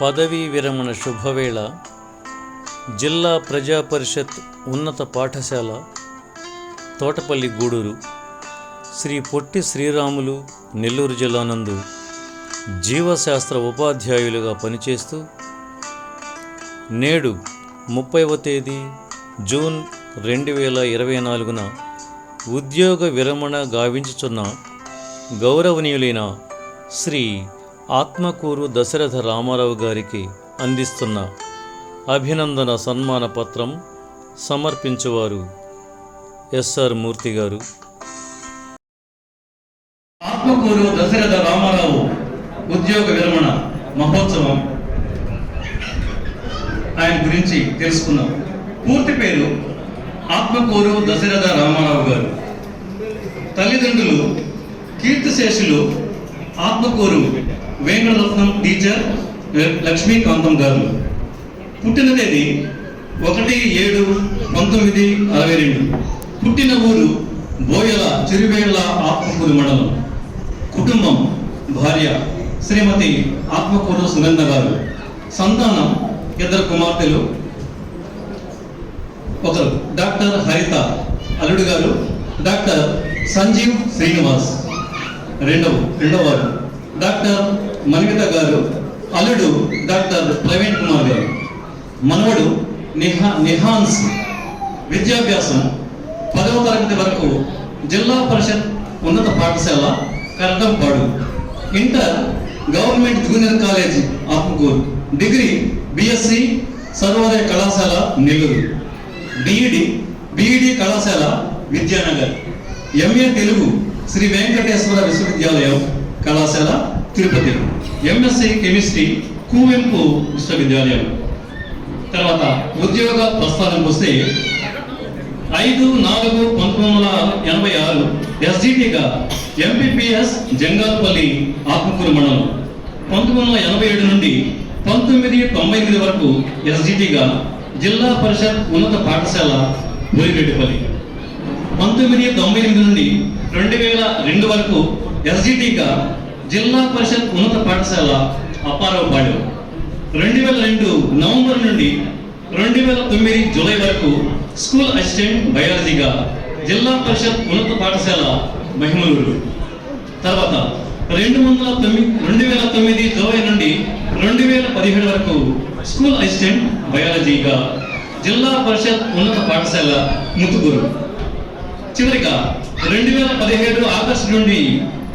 పదవీ విరమణ శుభవేళ జిల్లా ప్రజా పరిషత్ ఉన్నత పాఠశాల తోటపల్లి గూడూరు శ్రీ పొట్టి శ్రీరాములు నెల్లూరు జిల్లా నందు జీవశాస్త్ర ఉపాధ్యాయులుగా పనిచేస్తూ నేడు ముప్పైవ తేదీ జూన్ రెండు వేల ఇరవై నాలుగున ఉద్యోగ విరమణ గావించుచున్న గౌరవనీయులైన శ్రీ ఆత్మకూరు దశరథ రామారావు గారికి అందిస్తున్న అభినందన సన్మాన పత్రం సమర్పించువారు ఎస్ఆర్ మూర్తి గారు. ఆత్మకూరు దశరథ రామారావు ఉద్యోగ విరమణ మహోత్సవం ఆయన గురించి తెలుసుకున్నాం పూర్తి పేరు ఆత్మకూరు దశరథ రామారావు గారు. తల్లిదండ్రులు కీర్తిశేషులు ఆత్మకూరు వేంకటరత్నం టీచర్ లక్ష్మీకాంతం గారు. పుట్టిన తేదీ ఒకటి ఏడు పంతొమ్మిది అరవై రెండు. పుట్టిన ఊరు బోయల చిరువేళ్ళ ఆత్మకూరు మండలం. కుటుంబం భార్య శ్రీమతి ఆత్మకూరు సుగంధ గారు. సంతానం ఇద్దరు కుమార్తెలు. ఒకరు డాక్టర్ హరిత అల్లుడు గారు. డాక్టర్ సంజీవ్ శ్రీనివాస్. రెండవ రెండవ వారు. డాక్టర్ మణిమిత గారు అల్లుడు డాక్టర్ ప్రవీణ్ కుమార్ గారు. మనవడు నిహా నిహాన్స్. విద్యాభ్యాసం పదవ తరగతి వరకు జిల్లా పరిషత్ ఉన్నత పాఠశాల Karatampadu inter government junior college Atmakur. Degree BSc Sarvodaya కళాశాల నెల్లూరు. బీఈడి బీఈడి కళాశాల విద్యానగర్. ఎంఏ తెలుగు శ్రీ వెంకటేశ్వర విశ్వవిద్యాలయం కళాశాల తిరుపతి. ఎంఎస్సి కెమిస్ట్రీ కువెంపు విశ్వవిద్యాలయం. తర్వాత ఉద్యోగ ప్రస్థానంకి వస్తే ఐదు నాలుగు పంతొమ్మిది వందల ఎనభై ఆరు ఎస్జిటిగా ఎంపీపీఎస్ జంగాలపల్లి ఆత్మకూరు మండలం. పంతొమ్మిది వందల ఎనభై ఏడు నుండి పంతొమ్మిది తొంభై ఎనిమిది వరకు ఎస్జిటిగా జిల్లా పరిషత్ ఉన్నత పాఠశాల బోయిరెడ్డిపల్లి పంతొమ్మిది తొంభై ఎనిమిది నుండి రెండు వేల రెండు వరకు ఎస్జిటిగా జిల్లా పరిషత్ ఉన్నత పాఠశాల అప్పారావుపాడు. రెండు వేల రెండు నవంబర్ నుండి రెండు వేల తొమ్మిది జూలై వరకు స్కూల్ అసిస్టెంట్ బయాలజీగా జిల్లా పరిషత్ ఉన్నత పాఠశాల మహిమలూరు. తర్వాత రెండు వందల తొమ్మిది రెండు వేల తొమ్మిది జూలై నుండి రెండు వేల పదిహేడు వరకు స్కూల్ అసిస్టెంట్ బయాలజీగా జిల్లా పరిషత్ ఉన్నత పాఠశాల ముతుకూరు చివరిగా రెండు వేల పదిహేడు ఆగస్టు నుండి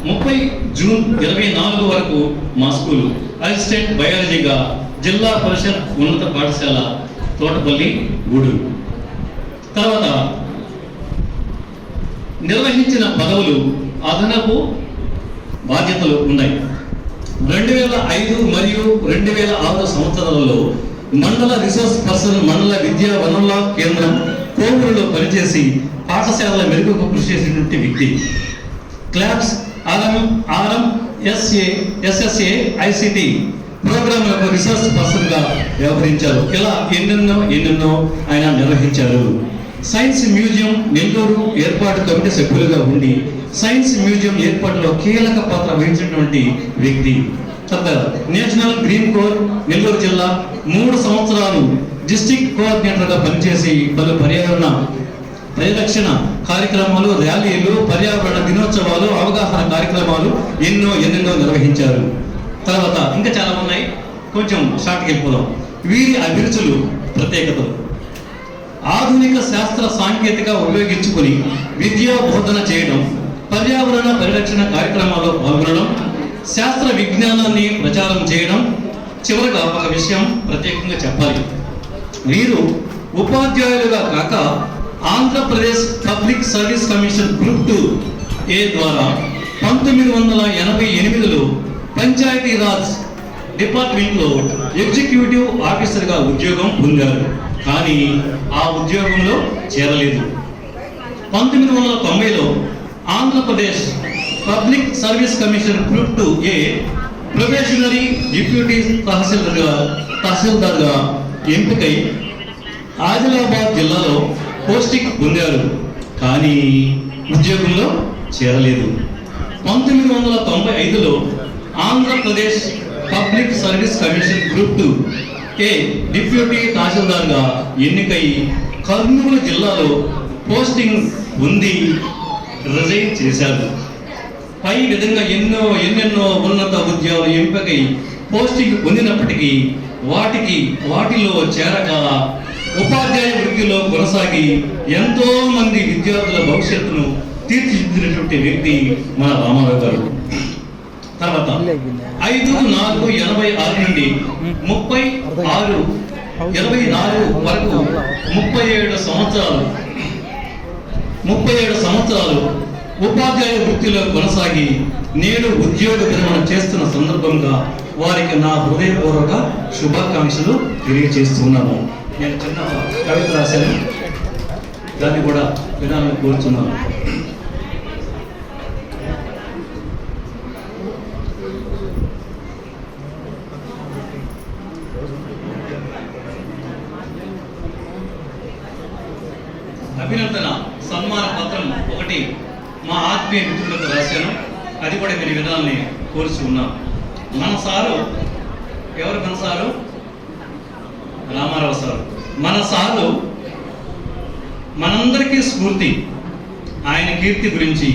ముప్పై జూన్ ఇరవై నాలుగు వరకు మా స్కూల్ అసిస్టెంట్ బయాలజీగా జిల్లా పరిషత్ ఉన్నత పాఠశాల తోటపల్లి గూడూరు తర్వాత నిర్వహించిన పదవులు అదనపు బాధ్యతలు ఉన్నాయి. రెండు వేల ఐదు మరియు రెండు వేల ఆరు సంవత్సరాలలో మండల రిసోర్స్ పర్సన్ మండల విద్యా వనరుల కేంద్రం కోవూరులో పనిచేసి పాఠశాలల మెరుగుకు కృషి చేసినటువంటి వ్యక్తి. క్లాబ్స్ RM RM SA SSA ICT ప్రోగ్రాంలకు resource పర్సన్గా వ్యవహరించారు. ఇలా ఎన్నెన్నో ఎన్నెన్నో ఆయన నిర్వహించారు. సైన్స్ మ్యూజియం నెల్లూరు ఏర్పాటు కమిటీ సభ్యులుగా ఉండి సైన్స్ మ్యూజియం ఏర్పాటులో కీలక పాత్ర వహించినటువంటి వ్యక్తి. తర్వాత నేషనల్ గ్రీన్ కోర్ నెల్లూరు జిల్లా మూడు సంవత్సరాలు డిస్టిక్ కోఆర్డినేటర్గా పనిచేసి పలు పర్యావరణ పరిరక్షణ కార్యక్రమాలు ర్యాలీలు పర్యావరణ దినోత్సవాలు అవగాహన కార్యక్రమాలు ఎన్నో ఎన్నెన్నో నిర్వహించారు. తర్వాత ఇంకా చాలా ఉన్నాయి. కొంచెం షార్ట్కి వెళ్ళిపోదాం. వీరి అభిరుచులు ప్రత్యేకతలు. ఆధునిక శాస్త్ర సాంకేతిక ఉపయోగించుకొని విద్యా బోధన చేయడం పర్యావరణ పరిరక్షణ కార్యక్రమాల్లో పాల్గొనడం శాస్త్ర విజ్ఞానాన్ని ప్రచారం చేయడం చివరగా ఒక విషయం ప్రత్యేకంగా చెప్పాలి. వీరు ఉపాధ్యాయులుగా కాక Andhra Pradesh public service commission group two A ద్వారా పంతొమ్మిది వందల ఎనభై ఎనిమిదిలో పంచాయతీరాజ్ డిపార్ట్మెంట్లో ఎగ్జిక్యూటివ్ ఆఫీసర్గా ఉద్యోగం పొందారు. కానీ ఆ ఉద్యోగంలో చేరలేదు. పంతొమ్మిది వందల తొంభైలో Andhra Pradesh public service commission group two A probationary deputy తహసీల్దార్గా తహసీల్దార్గా ఎంపికై ఆదిలాబాద్ జిల్లాలో పోస్టింగ్ పొందారు. కానీ ఉద్యోగంలో చేరలేదు. పంతొమ్మిది వందల తొంభై ఐదులో Andhra Pradesh public service commission group two A deputy తహసీల్దార్గా ఎన్నికై కర్నూలు జిల్లాలో పోస్టింగ్ ఉంది రిజైన్ చేశారు. పై విధంగా ఎన్నో ఎన్నెన్నో ఉన్నత ఉద్యోగాలు ఎంపికై పోస్టింగ్ పొందినప్పటికీ వాటికి వాటిలో చేరక ఉపాధ్యాయ వృత్తిలో కొనసాగి ఎంతో మంది విద్యార్థుల భవిష్యత్తును తీర్చిదిద్దినటువంటి వ్యక్తి మన రామారావు గారు. తర్వాత ఐదు నాలుగు ఎనభై ఆరు నుండి ముప్పై ఆరు ఎనభై నాలుగు వరకు ముప్పై ఏడు సంవత్సరాలు ముప్పై ఏడు సంవత్సరాలు ఉపాధ్యాయ వృత్తిలో కొనసాగి నేడు ఉద్యోగ విరమణ చేస్తున్న సందర్భంగా వారికి నా హృదయపూర్వక శుభాకాంక్షలు తెలియజేస్తున్నాను. నేను చిన్న కవిత రాశాను. దాన్ని కూడా వినాలని కోరుతున్నాను అభినందన సన్మాన పత్రం ఒకటి మా ఆత్మీయ మిత్రులకు రాశాను. అది కూడా మీరు వినాలని కోరుచున్నాను. ఉన్నాం మన సారు ఎవరు మన సారు? రామారావు సార్. మన సారు మనందరికీ స్ఫూర్తి. ఆయన కీర్తి గురించి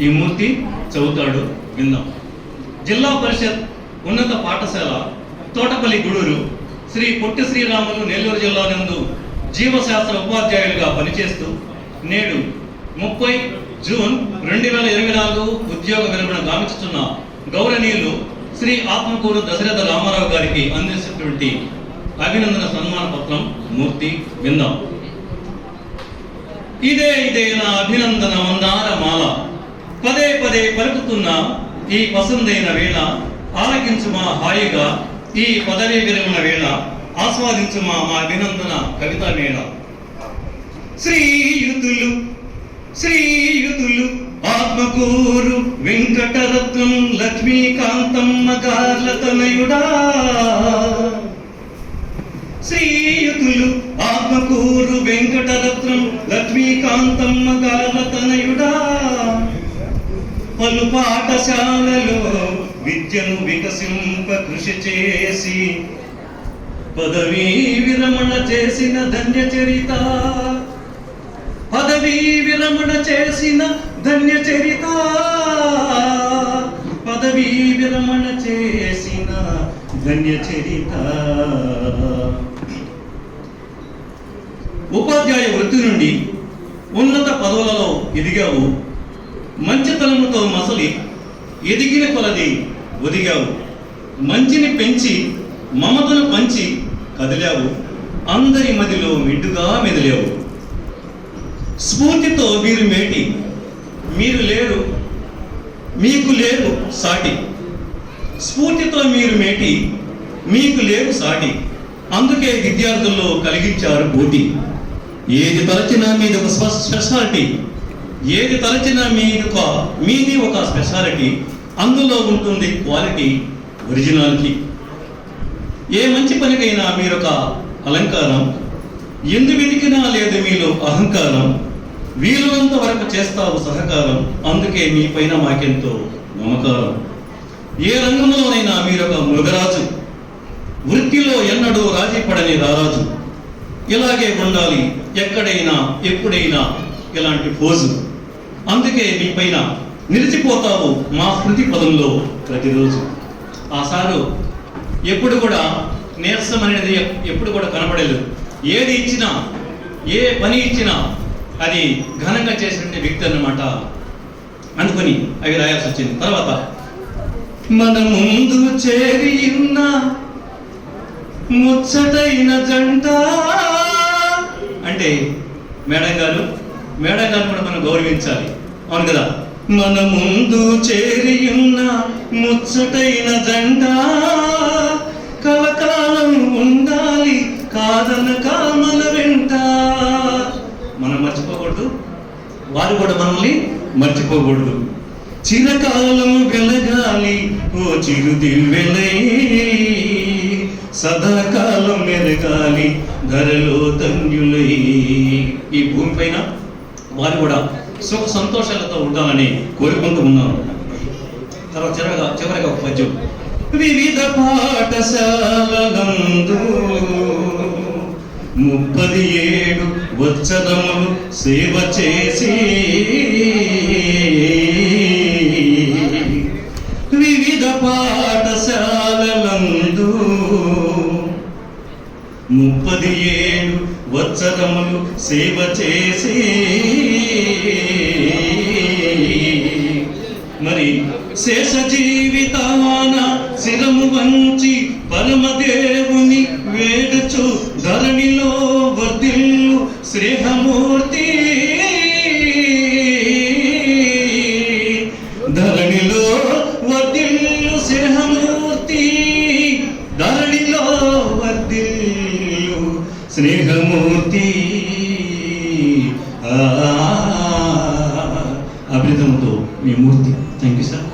ఈ మూర్తి చదువుతాడు విందాం. జిల్లా పరిషత్ ఉన్నత పాఠశాల తోటపల్లి గూడూరు శ్రీ పొట్టి శ్రీరాములు నెల్లూరు జిల్లా నందు జీవశాస్త్ర ఉపాధ్యాయులుగా పనిచేస్తూ నేడు ముప్పై జూన్ రెండు వేల ఇరవై నాలుగు ఉద్యోగ విరమణ గావించుతున్న గౌరవనీయులు శ్రీ ఆత్మకూరు దశరథ రామారావు గారికి అందిస్తున్నటువంటి అభినందన సన్మాన పత్రం మూర్తి విందాం. ఇదే ఇదే నా అభినందన మందార మాల. పదే పదే పలుకుతున్న ఈ పసందైన వేళ ఆలకించుమా హాయిగా ఈ పదవీ విరమణ వేళ ఆస్వాదించుమా మా అభినందన కవితా మేళ. శ్రీయుతులు శ్రీయుతులు ఆత్మకూరు వెంకటరత్నం లక్ష్మీకాంతమ్మ గార్ల తనయుడా లక్ష్మీకాంతమ్మ గర్భతనయుడా పలు పాఠశాలలో విద్యను వికసింప కృషి చేసి పదవీ విరమణ చేసిన ధన్య చరిత పదవీ విరమణ చేసిన ధన్య చరిత పదవీ విరమణ చేసిన ధన్య చరిత ఉపాధ్యాయ వృత్తి నుండి ఉన్నత పదవులలో ఎదిగావు. మంచితనముతో మసలి ఎదిగిన కొలది ఒదిగావు. మంచిని పెంచి మమతను పంచి కదిలావు. అందరి మదిలో మిడ్డుగా మెదిలావు. స్ఫూర్తితో మీరు మేటి మీరు లేరు మీకు లేరు సాటి. స్ఫూర్తితో మీరు మేటి మీకు లేరు సాటి. అందుకే విద్యార్థుల్లో కలిగించారు పోటీ ఏది తలచినా మీది ఒక స్పెషాలిటీ ఏది తలచినా మీది ఒక మీది ఒక స్పెషాలిటీ అందులో ఉంటుంది క్వాలిటీ ఒరిజినాలిటీ ఏ మంచి పనికైనా మీరొక అలంకారం. ఎందు వెతికినా లేదు మీలో అహంకారం. వీలునంత వరకు చేస్తావు సహకారం. అందుకే మీ పైన మాకెంతో నమ్మకారం. ఏ రంగంలోనైనా మీరొక మృగరాజు. వృత్తిలో ఎన్నడూ రాజీ పడని రారాజు. ఇలాగే ఉండాలి. ఎక్కడైనా ఎప్పుడైనా ఇలాంటి పోజు అందుకే మీ పైన నిలిచిపోతావు మా స్మృతి పదంలో ప్రతిరోజు. ఆ సారు ఎప్పుడు కూడా నీరసం అనేది ఎప్పుడు కూడా కనపడలేదు ఏది ఇచ్చినా ఏ పని ఇచ్చినా అది ఘనంగా చేసిన వ్యక్తి అన్నమాట అనుకుని అవి రాయాల్సి వచ్చింది. తర్వాత మన ముందు చేరి ఉన్న ముచ్చటైన జంట అంటే మేడం గారు మేడం గారు కూడా మనం గౌరవించాలి. అవును కదా? మన ముందు చేరియున్న ముచ్చటైన జంట కలకాలం ఉండాలి కాదనక మన వెంట. మనం మర్చిపోకూడదు. వారు కూడా మనల్ని మర్చిపోకూడదు. చిరకాలం వెలగాలి ఓ చిరుదివ్వెలై సదాకాలం ఎదగాలి ధరలో ధన్యులై. ఈ భూమిపైన వారు కూడా సుఖ సంతోషాలతో ఉండాలని కోరుకుంటూ ఉన్నాను తర్వాత చివరగా చివరిగా ఒక పద్యం. వివిధ పాఠశాలందు ముప్పది ఏడు వచ్చదములు సేవ చేసి వచ్చరములు సేవ చేసి అభినందనతో మీ మూర్తి. Thank you sir